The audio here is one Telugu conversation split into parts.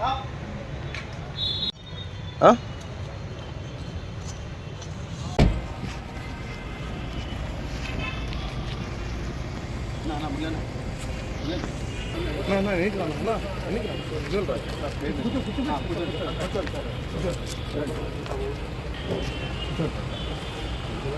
어? ना ना नहीं कराना ना नहीं कराना जल रहा है कुछ कुछ कुछ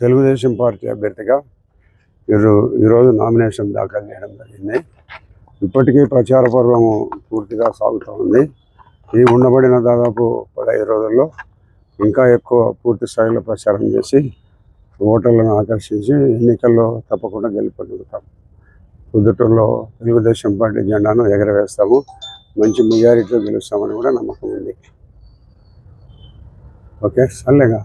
తెలుగుదేశం పార్టీ అభ్యర్థిగా మీరు ఈరోజు నామినేషన్ దాఖలు చేయడం జరిగింది ఇప్పటికీ ప్రచార పర్వము పూర్తిగా సాగుతూ ఉంది ఈ ఉండబడిన దాదాపు పదహైదు రోజుల్లో ఇంకా ఎక్కువ పూర్తి స్థాయిలో ప్రచారం చేసి ఓటర్లను ఆకర్షించి ఎన్నికల్లో తప్పకుండా గెలుపొందుతాం పొద్దుటూరులో తెలుగుదేశం పార్టీ జెండాను ఎగరవేస్తాము మంచి మెజారిటీలో గెలుస్తామని కూడా నమ్మకం ఉంది ఓకే సర్లేగా